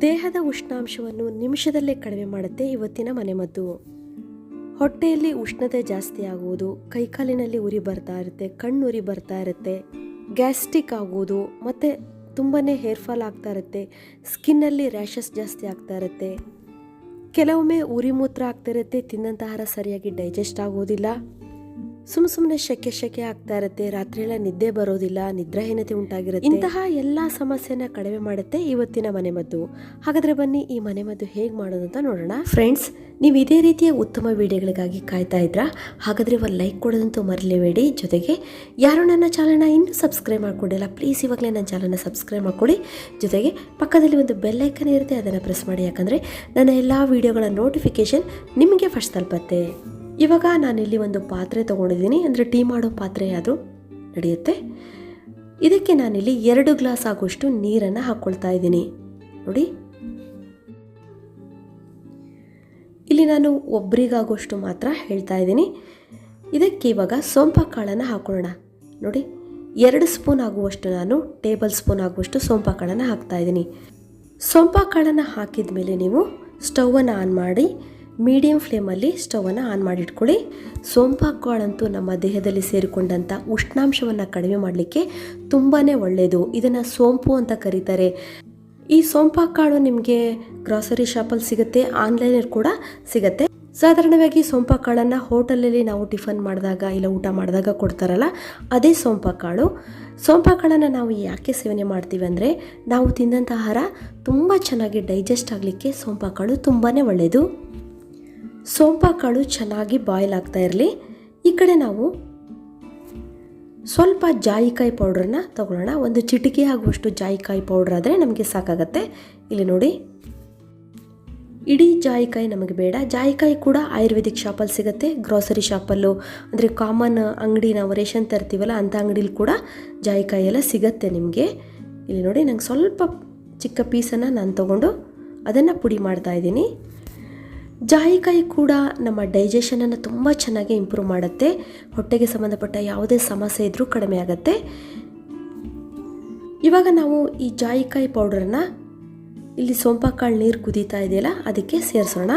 ದೇಹದ ಉಷ್ಣಾಂಶವನ್ನು ನಿಮಿಷದಲ್ಲೇ ಕಡಿಮೆ ಮಾಡುತ್ತೆ ಇವತ್ತಿನ ಮನೆಮದ್ದು ಹೊಟ್ಟೆಯಲ್ಲಿ ಉಷ್ಣತೆ ಜಾಸ್ತಿ ಆಗುವುದು, ಕೈಕಾಲಿನಲ್ಲಿ ಉರಿ ಬರ್ತಾ ಇರುತ್ತೆ, ಕಣ್ಣು ಉರಿ ಬರ್ತಾ ಇರುತ್ತೆ, ಗ್ಯಾಸ್ಟ್ರಿಕ್ ಆಗುವುದು, ಮತ್ತು ತುಂಬಾ ಹೇರ್ ಫಾಲ್ ಆಗ್ತಾ ಇರುತ್ತೆ, ಸ್ಕಿನ್ನಲ್ಲಿ ರ್ಯಾಷಸ್ ಜಾಸ್ತಿ ಆಗ್ತಾ ಇರುತ್ತೆ. ಕೆಲವೊಮ್ಮೆ ಉರಿ ಮೂತ್ರ ಆಗ್ತಾ ಇರುತ್ತೆ ತಿನ್ನಂತ ಆಹಾರ ಸರಿಯಾಗಿ ಡೈಜೆಸ್ಟ್ ಆಗೋದಿಲ್ಲ ಸುಮ್ ಸುಮ್ಮನೆ ಶೆಕೆ ಶೆಕೆ ಆಗ್ತಾ ಇರುತ್ತೆ ರಾತ್ರಿ ಎಲ್ಲ ನಿದ್ದೆ ಬರೋದಿಲ್ಲ ನಿದ್ರಾಹೀನತೆ ಉಂಟಾಗಿರುತ್ತೆ. ಇಂತಹ ಎಲ್ಲಾ ಸಮಸ್ಯೆನ ಕಡಿಮೆ ಮಾಡುತ್ತೆ ಇವತ್ತಿನ ಮನೆಮದ್ದು ಹಾಗಾದ್ರೆ ಬನ್ನಿ ಈ ಮನೆಮದ್ದು ಹೇಗೆ ಮಾಡೋದು ಅಂತ ನೋಡೋಣ. ಫ್ರೆಂಡ್ಸ್ ನೀವು ಇದೇ ರೀತಿಯ ಉತ್ತಮ ವಿಡಿಯೋಗಳಿಗಾಗಿ ಕಾಯ್ತಾ ಇದ್ರಾ? ಹಾಗಾದ್ರೆ ಒಂದು ಲೈಕ್ ಕೊಡೋದಂತೂ ಮರಲೇಬೇಡಿ. ಜೊತೆಗೆ ಯಾರು ನನ್ನ ಚಾನಲ್ನ ಇನ್ನೂ ಸಬ್ಸ್ಕ್ರೈಬ್ ಮಾಡ್ಕೊಂಡಿಲ್ಲ ಪ್ಲೀಸ್ ಇವಾಗಲೇ ನನ್ನ ಚಾನಲ್ನ ಸಬ್ಸ್ಕ್ರೈಬ್ ಮಾಡ್ಕೊಳ್ಳಿ ಜೊತೆಗೆ ಪಕ್ಕದಲ್ಲಿ ಒಂದು ಬೆಲ್ಲೈಕನ್ ಇರುತ್ತೆ ಅದನ್ನು ಪ್ರೆಸ್ ಮಾಡಿ. ಯಾಕಂದರೆ ನನ್ನ ಎಲ್ಲ ವಿಡಿಯೋಗಳ ನೋಟಿಫಿಕೇಶನ್ ನಿಮಗೆ ಫಸ್ಟ್ ತಲುಪತ್ತೆ. ಇವಾಗ ನಾನಿಲ್ಲಿ ಒಂದು ಪಾತ್ರೆ ತೊಗೊಂಡಿದ್ದೀನಿ. ಅಂದರೆ ಟೀ ಮಾಡೋ ಪಾತ್ರೆ ಅದು ನಡೆಯುತ್ತೆ. ಇದಕ್ಕೆ ನಾನಿಲ್ಲಿ ಎರಡು ಗ್ಲಾಸ್ ಆಗುವಷ್ಟು ನೀರನ್ನು ಹಾಕ್ಕೊಳ್ತಾ ಇದ್ದೀನಿ. ನೋಡಿ. ಇಲ್ಲಿ ನಾನು ಒಬ್ರಿಗಾಗುವಷ್ಟು ಮಾತ್ರ ಹೇಳ್ತಾ ಇದ್ದೀನಿ. ಇದಕ್ಕೆ ಇವಾಗ ಸೋಂಪ ಕಾಳನ್ನು ಹಾಕೊಳ್ಳೋಣ. ನೋಡಿ. ಎರಡು ಸ್ಪೂನ್ ಆಗುವಷ್ಟು ನಾನು ಟೇಬಲ್ ಸ್ಪೂನ್ ಆಗುವಷ್ಟು ಸೋಂಪ ಕಾಳನ್ನು ಹಾಕ್ತಾ ಇದ್ದೀನಿ. ಸೋಂಪ ಕಾಳನ್ನು ಹಾಕಿದ ಮೇಲೆ ನೀವು ಸ್ಟವನ್ನು ಆನ್ ಮಾಡಿ ಮೀಡಿಯಂ ಫ್ಲೇಮಲ್ಲಿ ಸ್ಟವನ್ನು ಆನ್ ಮಾಡಿಟ್ಕೊಳ್ಳಿ. ಸೋಂಪು ಕಾಳಂತೂ ನಮ್ಮ ದೇಹದಲ್ಲಿ ಸೇರಿಕೊಂಡಂಥ ಉಷ್ಣಾಂಶವನ್ನು ಕಡಿಮೆ ಮಾಡಲಿಕ್ಕೆ ತುಂಬಾ ಒಳ್ಳೆಯದು. ಇದನ್ನು ಸೋಂಪು ಅಂತ ಕರೀತಾರೆ. ಈ ಸೋಂಪು ಕಾಳು ನಿಮಗೆ ಗ್ರಾಸರಿ ಶಾಪಲ್ಲಿ ಸಿಗುತ್ತೆ, ಆನ್ಲೈನಲ್ಲಿ ಕೂಡ ಸಿಗುತ್ತೆ. ಸಾಧಾರಣವಾಗಿ ಸೋಂಪು ಕಾಳನ್ನು ಹೋಟೆಲಲ್ಲಿ ನಾವು ಟಿಫನ್ ಮಾಡಿದಾಗ ಇಲ್ಲ ಊಟ ಮಾಡಿದಾಗ ಕೊಡ್ತಾರಲ್ಲ, ಅದೇ ಸೋಂಪು ಕಾಳು ಸೋಂಪು ಕಾಳನ್ನು ನಾವು ಯಾಕೆ ಸೇವನೆ ಮಾಡ್ತೀವಿ ಅಂದರೆ, ನಾವು ತಿಂದಂಥ ಆಹಾರ ತುಂಬ ಚೆನ್ನಾಗಿ ಡೈಜೆಸ್ಟ್ ಆಗಲಿಕ್ಕೆ ಸೋಂಪು ಕಾಳು ತುಂಬಾ ಒಳ್ಳೆಯದು. ಸೋಂಪು ಕಾಳು ಚೆನ್ನಾಗಿ ಬಾಯ್ಲ್ ಆಗ್ತಾ ಇರಲಿ. ಈ ಕಡೆ ನಾವು ಸ್ವಲ್ಪ ಜಾಯಿಕಾಯಿ ಪೌಡ್ರನ್ನ ತಗೊಳ್ಳೋಣ. ಒಂದು ಚಿಟಿಕೆ ಆಗುವಷ್ಟು ಜಾಯಿಕಾಯಿ ಪೌಡ್ರ್ ಆದರೆ ನಮಗೆ ಸಾಕಾಗತ್ತೆ. ಇಲ್ಲಿ ನೋಡಿ. ಇಡೀ ಜಾಯಿಕಾಯಿ ನಮಗೆ ಬೇಡ. ಜಾಯಿಕಾಯಿ ಕೂಡ ಆಯುರ್ವೇದಿಕ್ ಶಾಪಲ್ಲಿ ಸಿಗುತ್ತೆ. ಗ್ರಾಸರಿ ಶಾಪಲ್ಲೂ, ಅಂದರೆ ಕಾಮನ್ ಅಂಗಡಿ ನಾವು ರೇಷನ್ ತರ್ತೀವಲ್ಲ ಅಂಥ ಅಂಗಡಿಲಿ ಕೂಡ ಜಾಯಿಕಾಯಿ ಎಲ್ಲ ಸಿಗತ್ತೆ ನಿಮಗೆ. ಇಲ್ಲಿ ನೋಡಿ ನಂಗೆ ಸ್ವಲ್ಪ ಚಿಕ್ಕ ಪೀಸನ್ನು ನಾನು ತೊಗೊಂಡು ಅದನ್ನು ಪುಡಿ ಮಾಡ್ತಾ ಇದ್ದೀನಿ. ಜಾಯಿಕಾಯಿ ಕೂಡ ನಮ್ಮ ಡೈಜೆಷನನ್ನು ತುಂಬ ಚೆನ್ನಾಗಿ ಇಂಪ್ರೂವ್ ಮಾಡುತ್ತೆ. ಹೊಟ್ಟೆಗೆ ಸಂಬಂಧಪಟ್ಟ ಯಾವುದೇ ಸಮಸ್ಯೆ ಇದ್ದರೂ ಕಡಿಮೆ ಆಗುತ್ತೆ. ಇವಾಗ ನಾವು ಈ ಜಾಯಿಕಾಯಿ ಪೌಡರನ್ನ ಇಲ್ಲಿ ಸೋಂಪಾಕಾಳು ನೀರು ಕುದೀತಾ ಇದೆಯಲ್ಲ, ಅದಕ್ಕೆ ಸೇರಿಸೋಣ.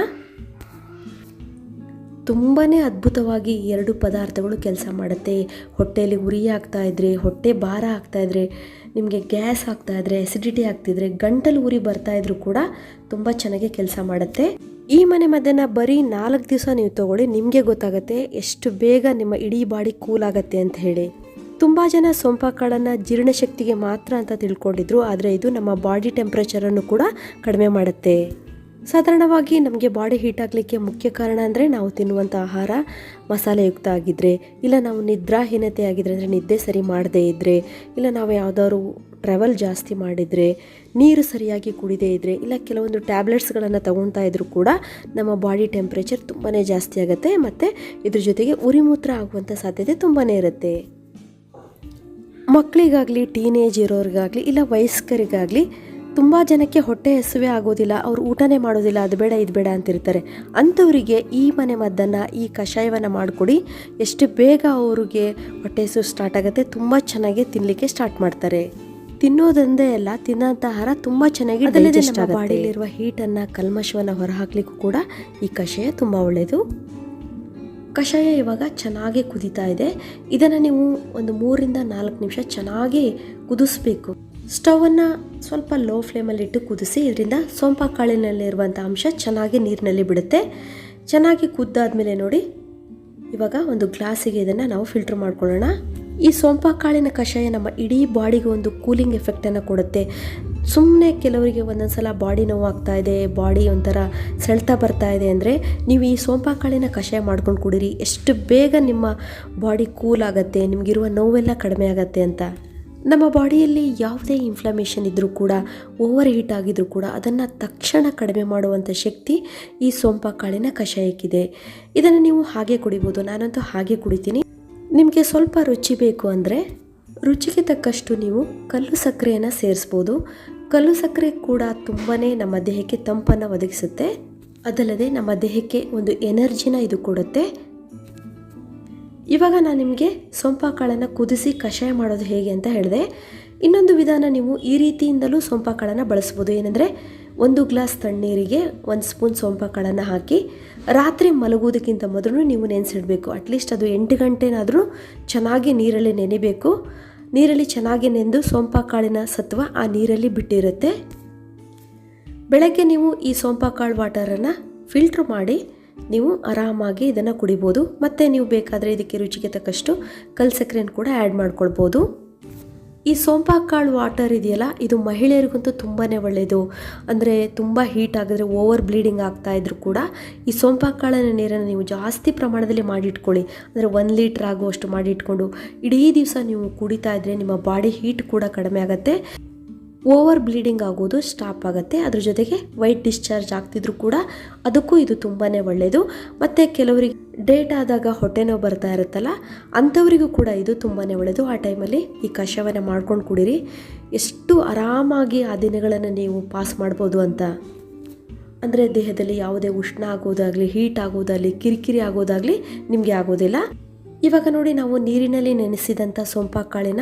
ತುಂಬಾ ಅದ್ಭುತವಾಗಿ ಎರಡು ಪದಾರ್ಥಗಳು ಕೆಲಸ ಮಾಡುತ್ತೆ. ಹೊಟ್ಟೆಯಲ್ಲಿ ಉರಿ ಆಗ್ತಾ ಇದ್ರೆ, ಹೊಟ್ಟೆ ಭಾರ ಆಗ್ತಾ ಇದ್ರೆ, ನಿಮಗೆ ಗ್ಯಾಸ್ ಆಗ್ತಾ ಇದ್ರೆ ಅಸಿಡಿಟಿ ಆಗ್ತಿದ್ರೆ, ಗಂಟಲು ಉರಿ ಬರ್ತಾ ಇದ್ರೂ ಕೂಡ ತುಂಬ ಚೆನ್ನಾಗಿ ಕೆಲಸ ಮಾಡುತ್ತೆ. ಈ ಮನೆ ಮದ್ದನ್ನು ಬರೀ ನಾಲ್ಕು ದಿವಸ ನೀವು ತಗೊಳ್ಳಿ, ನಿಮಗೆ ಗೊತ್ತಾಗುತ್ತೆ ಎಷ್ಟು ಬೇಗ ನಿಮ್ಮ ಇಡೀ ಬಾಡಿ ಕೂಲ್ ಆಗುತ್ತೆ ಅಂತ ಹೇಳಿ. ತುಂಬ ಜನ ಸೊಂಪಕಾಳನ್ನು ಜೀರ್ಣಶಕ್ತಿಗೆ ಮಾತ್ರ ಅಂತ ತಿಳ್ಕೊಂಡಿದ್ರು, ಆದರೆ ಇದು ನಮ್ಮ ಬಾಡಿ ಟೆಂಪ್ರೇಚರನ್ನು ಕೂಡ ಕಡಿಮೆ ಮಾಡುತ್ತೆ. ಸಾಧಾರಣವಾಗಿ ನಮಗೆ ಬಾಡಿ ಹೀಟ್ ಆಗಲಿಕ್ಕೆ ಮುಖ್ಯ ಕಾರಣ ಅಂದರೆ ನಾವು ತಿನ್ನುವಂಥ ಆಹಾರ ಮಸಾಲೆಯುಕ್ತ ಆಗಿದ್ದರೆ ಇಲ್ಲ ನಾವು ನಿದ್ರಾಹೀನತೆ ಆಗಿದ್ರೆ ಅಂದರೆ ನಿದ್ದೆ ಸರಿ ಮಾಡದೇ ಇದ್ದರೆ ಇಲ್ಲ ನಾವು ಯಾವುದಾದ್ರು ಟ್ರಾವೆಲ್ ಜಾಸ್ತಿ ಮಾಡಿದರೆ, ನೀರು ಸರಿಯಾಗಿ ಕುಡಿದೇ ಇದ್ದರೆ ಇಲ್ಲ ಕೆಲವೊಂದು ಟ್ಯಾಬ್ಲೆಟ್ಸ್ಗಳನ್ನು ತಗೊಳ್ತಾ ಇದ್ದರೂ ಕೂಡ ನಮ್ಮ ಬಾಡಿ ಟೆಂಪ್ರೇಚರ್ ತುಂಬಾ ಜಾಸ್ತಿ ಆಗುತ್ತೆ ಮತ್ತು ಇದ್ರ ಜೊತೆಗೆ ಉರಿಮೂತ್ರ ಆಗುವಂಥ ಸಾಧ್ಯತೆ ತುಂಬಾ ಇರುತ್ತೆ. ಮಕ್ಕಳಿಗಾಗಲಿ ಟೀನೇಜ್ ಇರೋರಿಗಾಗಲಿ, ಇಲ್ಲ ವಯಸ್ಕರಿಗಾಗಲಿ ತುಂಬ ಜನಕ್ಕೆ ಹೊಟ್ಟೆ ಹಸುವೆ ಆಗೋದಿಲ್ಲ, ಅವರು ಊಟನೇ ಮಾಡೋದಿಲ್ಲ, ಅದು ಬೇಡ, ಇದು ಬೇಡ ಅಂತಿರ್ತಾರೆ. ಅಂಥವರಿಗೆ ಈ ಮನೆ ಮದ್ದನ್ನು, ಈ ಕಷಾಯವನ್ನು ಮಾಡಿಕೊಡಿ. ಎಷ್ಟು ಬೇಗ ಅವರಿಗೆ ಹೊಟ್ಟೆ ಹಸು ಸ್ಟಾರ್ಟ್ ಆಗುತ್ತೆ, ತುಂಬ ಚೆನ್ನಾಗಿ ತಿನ್ನಲಿಕ್ಕೆ ಸ್ಟಾರ್ಟ್ ಮಾಡ್ತಾರೆ. ತಿನ್ನೋದಂದೇ ಅಲ್ಲ ತಿನ್ನೋಂಥ ಆಹಾರ ತುಂಬ ಚೆನ್ನಾಗಿ ಡೈಜೆಸ್ಟ್ ಬಾಡಿಲಿರುವ ಹೀಟನ್ನು ಕಲ್ಮಶವನ್ನು ಹೊರಹಾಕ್ಲಿಕ್ಕೂ ಕೂಡ ಈ ಕಷಾಯ ತುಂಬ ಒಳ್ಳೆಯದು ಕಷಾಯ ಇವಾಗ ಚೆನ್ನಾಗಿ ಕುದೀತಾ ಇದೆ. ಇದನ್ನು ನೀವು ಒಂದು ಮೂರಿಂದ ನಾಲ್ಕು ನಿಮಿಷ ಚೆನ್ನಾಗಿ ಕುದಿಸ್ಬೇಕು. ಸ್ಟವನ್ನು ಸ್ವಲ್ಪ ಲೋ ಫ್ಲೇಮಲ್ಲಿಟ್ಟು ಕುದಿಸಿ ಇದರಿಂದ ಸೋಂಪ ಕಾಳಿನಲ್ಲಿರುವಂಥ ಅಂಶ ಚೆನ್ನಾಗಿ ನೀರಿನಲ್ಲಿ ಬಿಡುತ್ತೆ. ಚೆನ್ನಾಗಿ ಕುದ್ದಾದ್ಮೇಲೆ ನೋಡಿ ಇವಾಗ ಒಂದು ಗ್ಲಾಸಿಗೆ ಇದನ್ನು ನಾವು ಫಿಲ್ಟರ್ ಮಾಡ್ಕೊಳ್ಳೋಣ. ಈ ಸೊಂಪ ಕಾಳಿನ ಕಷಾಯ ನಮ್ಮ ಇಡೀ ಬಾಡಿಗೆ ಒಂದು ಕೂಲಿಂಗ್ ಎಫೆಕ್ಟನ್ನು ಕೊಡುತ್ತೆ. ಸುಮ್ಮನೆ ಕೆಲವರಿಗೆ ಒಂದೊಂದು ಸಲ ಬಾಡಿ ನೋವಾಗ್ತಾ ಇದೆ, ಬಾಡಿ ಒಂಥರ ಸೆಳೆತ ಬರ್ತಾ ಇದೆ ಅಂದರೆ ನೀವು ಈ ಸೋಂಪು ಕಾಳಿನ ಕಷಾಯ ಮಾಡ್ಕೊಂಡು ಕುಡೀರಿ. ಎಷ್ಟು ಬೇಗ ನಿಮ್ಮ ಬಾಡಿ ಕೂಲ್ ಆಗುತ್ತೆ, ನಿಮಗಿರುವ ನೋವೆಲ್ಲ ಕಡಿಮೆ ಆಗುತ್ತೆ ಅಂತ. ನಮ್ಮ ಬಾಡಿಯಲ್ಲಿ ಯಾವುದೇ ಇನ್ಫ್ಲಮೇಷನ್ ಇದ್ದರೂ ಕೂಡ ಓವರ್ ಹೀಟ್ ಆಗಿದ್ರೂ ಕೂಡ ಅದನ್ನು ತಕ್ಷಣ ಕಡಿಮೆ ಮಾಡುವಂಥ ಶಕ್ತಿ ಈ ಸೋಂಪು ಕಾಳಿನ ಕಷಾಯಕ್ಕಿದೆ ಇದನ್ನು ನೀವು ಹಾಗೆ ಕುಡಿಬೋದು, ನಾನಂತೂ ಹಾಗೆ ಕುಡಿತೀನಿ. ನಿಮಗೆ ಸ್ವಲ್ಪ ರುಚಿ ಬೇಕು ಅಂದರೆ ರುಚಿಗೆ ತಕ್ಕಷ್ಟು ನೀವು ಕಲ್ಲು ಸಕ್ಕರೆಯನ್ನು ಸೇರಿಸ್ಬೋದು. ಕಲ್ಲು ಸಕ್ಕರೆ ಕೂಡ ತುಂಬಾ ನಮ್ಮ ದೇಹಕ್ಕೆ ತಂಪನ್ನು ಒದಗಿಸುತ್ತೆ. ಅದಲ್ಲದೆ ನಮ್ಮ ದೇಹಕ್ಕೆ ಒಂದು ಎನರ್ಜಿನ ಇದು ಕೊಡುತ್ತೆ. ಇವಾಗ ನಾನು ನಿಮಗೆ ಸೊಂಪಾಕಾಳನ್ನು ಕುದಿಸಿ ಕಷಾಯ ಮಾಡೋದು ಹೇಗೆ ಅಂತ ಹೇಳಿದೆ. ಇನ್ನೊಂದು ವಿಧಾನ ನೀವು ಈ ರೀತಿಯಿಂದಲೂ ಸೊಂಪಾಕಾಳನ್ನು ಬಳಸ್ಬೋದು. ಏನಂದರೆ ಒಂದು ಗ್ಲಾಸ್ ತಣ್ಣೀರಿಗೆ ಒಂದು ಸ್ಪೂನ್ ಸೋಂಪ ಕಾಳನ್ನು ಹಾಕಿ ರಾತ್ರಿ ಮಲಗುವುದಕ್ಕಿಂತ ಮೊದಲು ನೀವು ನೆನೆಸಿಡಬೇಕು. ಅಟ್ಲೀಸ್ಟ್ ಅದು ಎಂಟು ಗಂಟೆನಾದರೂ ಚೆನ್ನಾಗಿ ನೀರಲ್ಲಿ ನೆನೆಬೇಕು. ನೀರಲ್ಲಿ ಚೆನ್ನಾಗಿ ನೆಂದು ಸೋಂಪಕಾಳಿನ ಸತ್ವ ಆ ನೀರಲ್ಲಿ ಬಿಟ್ಟಿರುತ್ತೆ. ಬೆಳಗ್ಗೆ ನೀವು ಈ ಸೋಂಪಕಾಳು ವಾಟರನ್ನು ಫಿಲ್ಟ್ರ್ ಮಾಡಿ ನೀವು ಆರಾಮಾಗಿ ಇದನ್ನು ಕುಡಿಬೋದು. ಮತ್ತು ನೀವು ಬೇಕಾದರೆ ಇದಕ್ಕೆ ರುಚಿಗೆ ತಕ್ಕಷ್ಟು ಕಲ್ ಸಕ್ಕರೆಯನ್ನು ಕೂಡ ಆ್ಯಡ್ ಮಾಡ್ಕೊಳ್ಬೋದು. ಈ ಸೋಂಪಾಕಾಳು ವಾಟರ್ ಇದೆಯಲ್ಲ, ಇದು ಮಹಿಳೆಯರಿಗಂತೂ ತುಂಬಾ ಒಳ್ಳೆಯದು ಅಂದರೆ ತುಂಬ ಹೀಟ್ ಆಗಿದ್ರೆ ಓವರ್ ಬ್ಲೀಡಿಂಗ್ ಆಗ್ತಾ ಇದ್ರು ಕೂಡ ಈ ಸೋಂಪಾಕಾಳಿನ ನೀರನ್ನು ನೀವು ಜಾಸ್ತಿ ಪ್ರಮಾಣದಲ್ಲಿ ಮಾಡಿಟ್ಕೊಳ್ಳಿ. ಅಂದರೆ ಒಂದು ಲೀಟ್ರ್ ಆಗುವಷ್ಟು ಮಾಡಿಟ್ಕೊಂಡು ಇಡೀ ದಿವಸ ನೀವು ಕುಡಿತಾ ಇದ್ದರೆ ನಿಮ್ಮ ಬಾಡಿ ಹೀಟ್ ಕೂಡ ಕಡಿಮೆ ಆಗುತ್ತೆ. ಓವರ್ ಬ್ಲೀಡಿಂಗ್ ಆಗೋದು ಸ್ಟಾಪ್ ಆಗುತ್ತೆ. ಅದ್ರ ಜೊತೆಗೆ ವೈಟ್ ಡಿಸ್ಚಾರ್ಜ್ ಆಗ್ತಿದ್ರು ಕೂಡ ಅದಕ್ಕೂ ಇದು ತುಂಬಾ ಒಳ್ಳೆಯದು ಮತ್ತು ಕೆಲವರಿಗೆ ಡೇಟ್ ಆದಾಗ ಹೊಟ್ಟೆ ನೋವು ಬರ್ತಾ ಇರುತ್ತಲ್ಲ, ಅಂಥವರಿಗೂ ಕೂಡ ಇದು ತುಂಬಾ ಒಳ್ಳೆಯದು ಆ ಟೈಮಲ್ಲಿ ಈ ಕಷಾಯವನ್ನು ಮಾಡ್ಕೊಂಡು ಕುಡೀರಿ. ಎಷ್ಟು ಆರಾಮಾಗಿ ಆ ದಿನಗಳನ್ನು ನೀವು ಪಾಸ್ ಮಾಡ್ಬೋದು ಅಂತ. ಅಂದರೆ ದೇಹದಲ್ಲಿ ಯಾವುದೇ ಉಷ್ಣ ಆಗೋದಾಗಲಿ ಹೀಟ್ ಆಗೋದಾಗಲಿ, ಕಿರಿಕಿರಿ ಆಗೋದಾಗಲಿ ನಿಮಗೆ ಆಗೋದಿಲ್ಲ. ಇವಾಗ ನೋಡಿ ನಾವು ನೀರಿನಲ್ಲಿ ನೆನೆಸಿದಂಥ ಸೊಂಪಾಕಾಳಿನ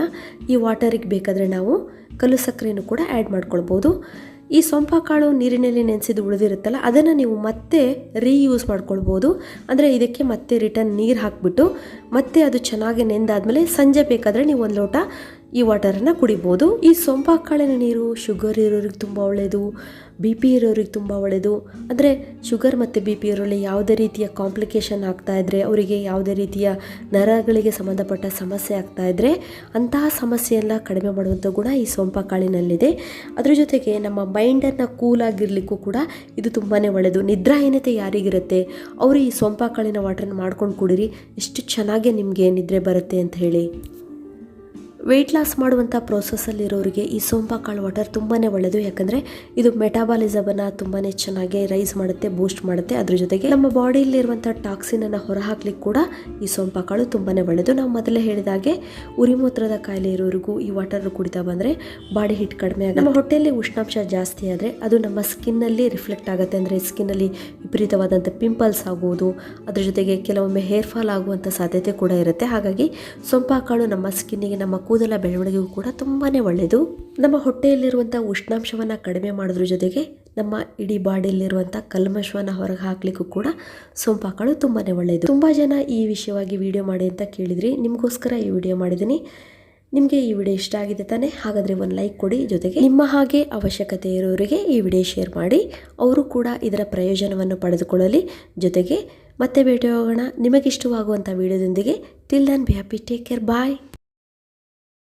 ಈ ವಾಟರಿಗೆ ಬೇಕಾದರೆ ನಾವು ಕಲ್ಲು ಸಕ್ಕರೆನೂ ಕೂಡ ಆ್ಯಡ್ ಮಾಡ್ಕೊಳ್ಬೋದು. ಈ ಸೊಂಪಾಕಾಳು ನೀರಿನಲ್ಲಿ ನೆನೆಸಿದ್ದು ಉಳಿದಿರುತ್ತಲ್ಲ, ಅದನ್ನು ನೀವು ಮತ್ತೆ ರೀಯೂಸ್ ಮಾಡ್ಕೊಳ್ಬೋದು. ಅಂದರೆ ಇದಕ್ಕೆ ಮತ್ತೆ ರಿಟರ್ನ್ ನೀರು ಹಾಕಿಬಿಟ್ಟು ಮತ್ತೆ ಅದು ಚೆನ್ನಾಗಿ ನೆಂದಾದಮೇಲೆ ಸಂಜೆ ಬೇಕಾದರೆ ನೀವು ಒಂದು ಲೋಟ ಈ ವಾಟರನ್ನು ಕುಡಿಬೋದು. ಈ ಸೊಂಪಾಕಾಳಿನ ನೀರು ಶುಗರ್ ಇರೋರಿಗೆ ತುಂಬ ಒಳ್ಳೆಯದು ಬಿ ಪಿ ಇರೋರಿಗೆ ತುಂಬ ಒಳ್ಳೆಯದು ಅಂದರೆ ಶುಗರ್ ಮತ್ತು ಬಿ ಪಿ ಇರೋರಲ್ಲಿ ಯಾವುದೇ ರೀತಿಯ ಕಾಂಪ್ಲಿಕೇಶನ್ ಆಗ್ತಾ ಇದ್ದರೆ ಅವರಿಗೆ ಯಾವುದೇ ರೀತಿಯ ನರಗಳಿಗೆ ಸಂಬಂಧಪಟ್ಟ ಸಮಸ್ಯೆ ಆಗ್ತಾ ಇದ್ದರೆ ಅಂತಹ ಸಮಸ್ಯೆಯೆಲ್ಲ ಕಡಿಮೆ ಮಾಡುವಂಥ ಗುಣ ಈ ಸೊಂಪಾಕಾಳಿನಲ್ಲಿದೆ. ಅದ್ರ ಜೊತೆಗೆ ನಮ್ಮ ಮೈಂಡನ್ನು ಕೂಲಾಗಿರಲಿಕ್ಕೂ ಕೂಡ ಇದು ತುಂಬಾ ಒಳ್ಳೆಯದು ನಿದ್ರಾಹೀನತೆ ಯಾರಿಗಿರುತ್ತೆ, ಅವರು ಈ ಸೊಂಪಾಕಾಳಿನ ವಾಟರ್ನ ಮಾಡ್ಕೊಂಡು ಕುಡಿರಿ, ಎಷ್ಟು ಚೆನ್ನಾಗಿ ನಿಮಗೆ ನಿದ್ರೆ ಬರುತ್ತೆ ಅಂತ ಹೇಳಿ. ವೆಯ್ಟ್ ಲಾಸ್ ಮಾಡುವಂಥ ಪ್ರೋಸೆಸ್ಸಲ್ಲಿರೋರಿಗೆ ಈ ಸೋಂಪಾಕಾಳು ವಾಟರ್ ತುಂಬಾ ಒಳ್ಳೆಯದು ಯಾಕಂದರೆ ಇದು ಮೆಟಾಬಾಲಿಸಮನ್ನು ತುಂಬಾ ಚೆನ್ನಾಗಿ ರೈಸ್ ಮಾಡುತ್ತೆ ಬೂಸ್ಟ್ ಮಾಡುತ್ತೆ. ಅದ್ರ ಜೊತೆಗೆ ನಮ್ಮ ಬಾಡಿಯಲ್ಲಿರುವಂಥ ಟಾಕ್ಸಿನನ್ನು ಹೊರಹಾಕ್ಲಿಕ್ಕೆ ಕೂಡ ಈ ಸೋಂಪಾಕಾಳು ತುಂಬಾ ಒಳ್ಳೆಯದು ನಾವು ಮೊದಲೇ ಹೇಳಿದಾಗೆ ಉರಿಮೂತ್ರದ ಕಾಯಿಲೆ ಇರೋರಿಗೂ ಈ ವಾಟರ್ ಕುಡಿತಾ ಬಂದರೆ ಬಾಡಿ ಹಿಟ್ ಕಡಿಮೆ ಆಗುತ್ತೆ. ನಮ್ಮ ಹೊಟ್ಟೆಯಲ್ಲಿ ಉಷ್ಣಾಂಶ ಜಾಸ್ತಿ ಆದರೆ ಅದು ನಮ್ಮ ಸ್ಕಿನ್ನಲ್ಲಿ ರಿಫ್ಲೆಕ್ಟ್ ಆಗುತ್ತೆ. ಅಂದರೆ ಸ್ಕಿನ್ನಲ್ಲಿ ವಿಪರೀತವಾದಂಥ ಪಿಂಪಲ್ಸ್ ಆಗುವುದು ಅದ್ರ ಜೊತೆಗೆ ಕೆಲವೊಮ್ಮೆ ಹೇರ್ ಫಾಲ್ ಆಗುವಂಥ ಸಾಧ್ಯತೆ ಕೂಡ ಇರುತ್ತೆ. ಹಾಗಾಗಿ ಸೊಂಪಾಕಾಳು ನಮ್ಮ ಸ್ಕಿನ್ನಿಗೆ ನಮ್ಮ ಕೂದಲ ಬೆಳವಣಿಗೆಗೂ ಕೂಡ ತುಂಬಾ ಒಳ್ಳೆಯದು. ನಮ್ಮ ಹೊಟ್ಟೆಯಲ್ಲಿರುವಂಥ ಉಷ್ಣಾಂಶವನ್ನು ಕಡಿಮೆ ಮಾಡೋದ್ರ ಜೊತೆಗೆ ನಮ್ಮ ಇಡೀ ಬಾಡಿಯಲ್ಲಿರುವಂಥ ಕಲ್ಮಶವನ್ನು ಹೊರಗೆ ಹಾಕಲಿಕ್ಕೂ ಕೂಡ ಸೋಂಪಾಕಳು ತುಂಬಾ ಒಳ್ಳೆಯದು. ತುಂಬ ಜನ ಈ ವಿಷಯವಾಗಿ ವಿಡಿಯೋ ಮಾಡಿ ಅಂತ ಕೇಳಿದ್ರಿ. ನಿಮಗೋಸ್ಕರ ಈ ವಿಡಿಯೋ ಮಾಡಿದ್ದೀನಿ. ನಿಮಗೆ ಈ ವಿಡಿಯೋ ಇಷ್ಟ ಆಗಿದೆ ತಾನೆ? ಹಾಗಾದರೆ ಒಂದು ಲೈಕ್ ಕೊಡಿ. ಜೊತೆಗೆ ನಿಮ್ಮ ಹಾಗೆ ಅವಶ್ಯಕತೆ ಇರೋರಿಗೆ ಈ ವಿಡಿಯೋ ಶೇರ್ ಮಾಡಿ. ಅವರು ಕೂಡ ಇದರ ಪ್ರಯೋಜನವನ್ನು ಪಡೆದುಕೊಳ್ಳಲಿ. ಜೊತೆಗೆ ಮತ್ತೆ ಭೇಟಿ ಹೋಗೋಣ ನಿಮಗಿಷ್ಟವಾಗುವಂಥ ವಿಡಿಯೋದೊಂದಿಗೆ. Till then be happy. Take care. Bye.